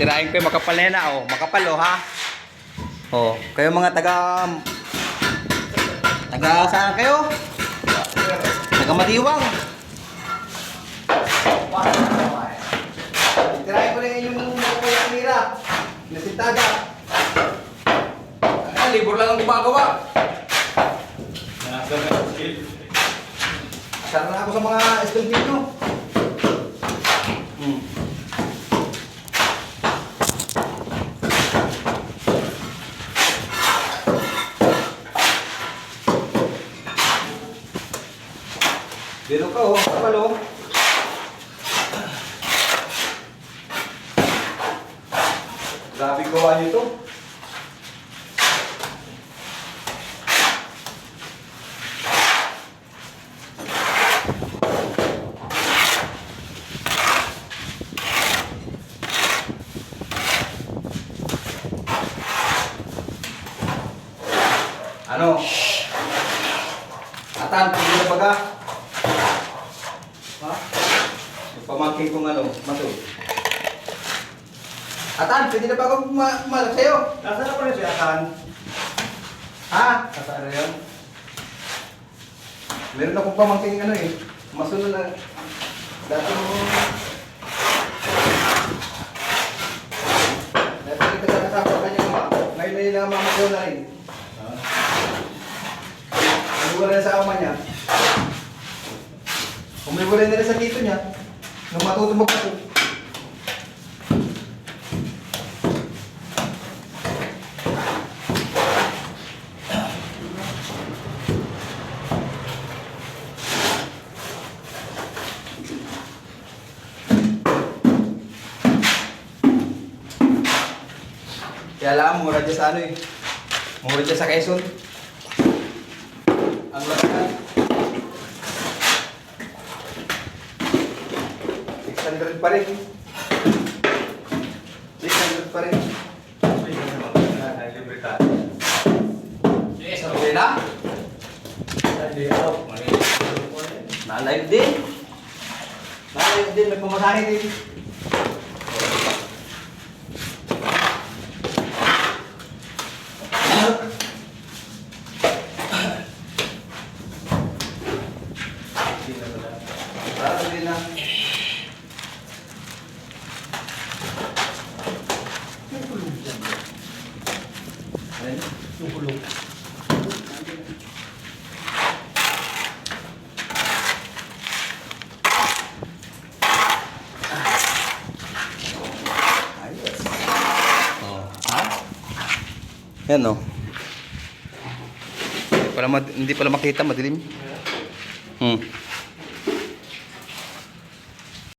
Tirahin ko yung makapal na yan ah. Oh, makapal oh ha. Oh, kayo mga taga... Taga saan kayo? Taga Madiwang. Tirahin ko na yung mga kamera. Nasintaga. Ah, libur lang ang gumagawa. Asar na ako sa mga estudyante nyo. Dito ka oh, kapal. Grabe gawa niyo to. Ano? Atan, pwede na baga? Ha? Yung pamangkin kong ano, mato. Atan, pwede na ba akong ma- malak sa'yo? Nasaan na pala si Akan? Ha? Kasaan na yun? Meron akong pamangkin ano eh. Masunod na. Dati mo... Dati kita sa kasama sa kanya mga. Ngayon na yun ang mama ko na rin. Umiwalay na sa ama niya. Umiwalay na rin sa tito niya. Nung matuto magpato. Kaya alam, mura dyan sa ano eh. Mura dyan sa Quezon. Ang lakas. 600 pa rin. 600 pa rin. Okay na? Na-live din. Na-live din, may pamasahe din. Sarado din na. Oh, ha? Yan. Hindi pala, mad- hindi pala makita, madilim. Hmm.